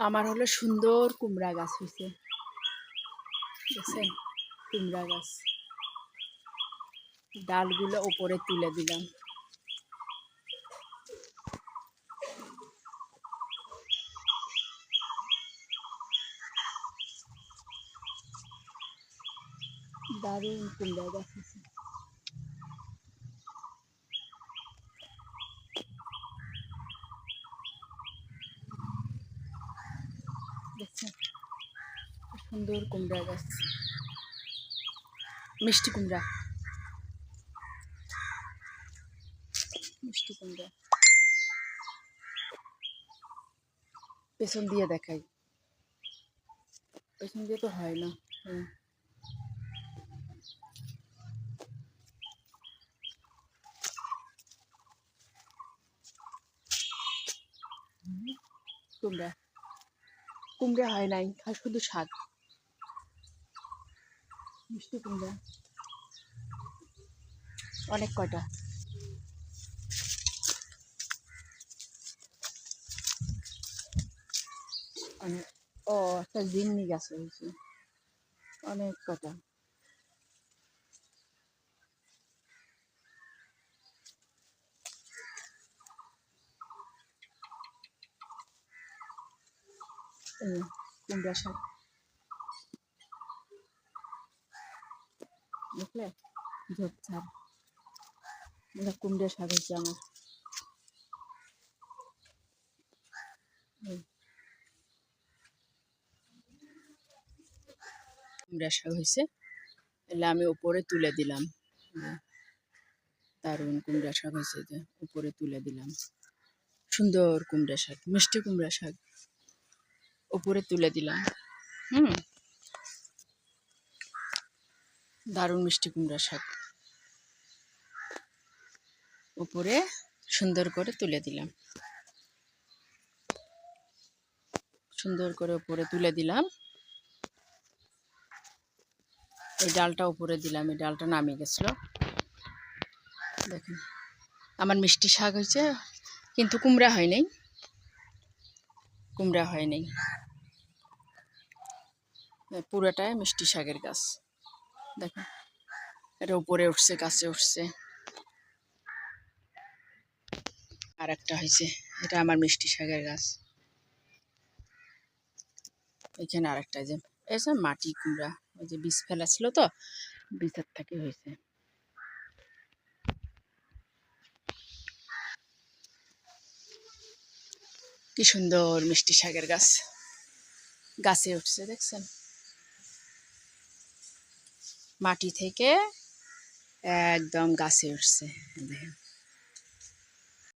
আমার হলো সুন্দর কুমড়া গাছ হয়েছে কুমড়া গাছ। ডালগুলো ওপরে তুলে দিলাম। দারুণ কুমড়া গাছ হয়েছে দেখছেন? সুন্দর কুমড়া গাছ। মিষ্টি কুমড়া। মিষ্টি কুমড়া। পেছন দিয়ে দেখাই। পেছন দিয়ে তো হয় না। হুম। হুম, কুমড়া। কুমড়া হয় নাই শুধু স্বাদ মিষ্টি কুমড়া। অনেক কটা অনেক ও, একটা জিন্নি গাছ হয়েছে। অনেক কটা কুমড়া শাক বুঝলে ঝোপঝাড় এটা শাক হয়েছে আমার। কুমড়া শাক হয়েছে। এলে আমি উপরে তুলে দিলাম। দারুণ কুমড়া শাক হয়েছে উপরে তুলে দিলাম। সুন্দর কুমড়া শাক, মিষ্টি কুমড়া শাক। উপরে তুলে দিলাম। হুম। দারুণ মিষ্টি কুমড়া শাক। উপরে সুন্দর করে তুলে দিলাম। সুন্দর করে উপরে তুলে দিলাম। এই ডালটা উপরে দিলাম, এই ডালটা নামিয়ে গেছিল। দেখুন, আমার মিষ্টি শাক হয়েছে, কিন্তু কুমড়া হয় নাই কুমড়া হয় নাই পুরোটাই মিষ্টি শাকের গাছ। দেখো এটা উপরে উঠছে, গাছে উঠছে। আর একটা হয়েছে, এটা আমার মিষ্টি শাকের গাছ। এখানে আর একটা যে যে মাটি কুমড়া, ওই যে বীজ ফেলা ছিল তো, বীজের থেকে হয়েছে। কি সুন্দর মিষ্টি শাকের গাছ। গাছে উঠছে, দেখছেন? মাটি থেকে একদম গাছে উঠছে। দেখেন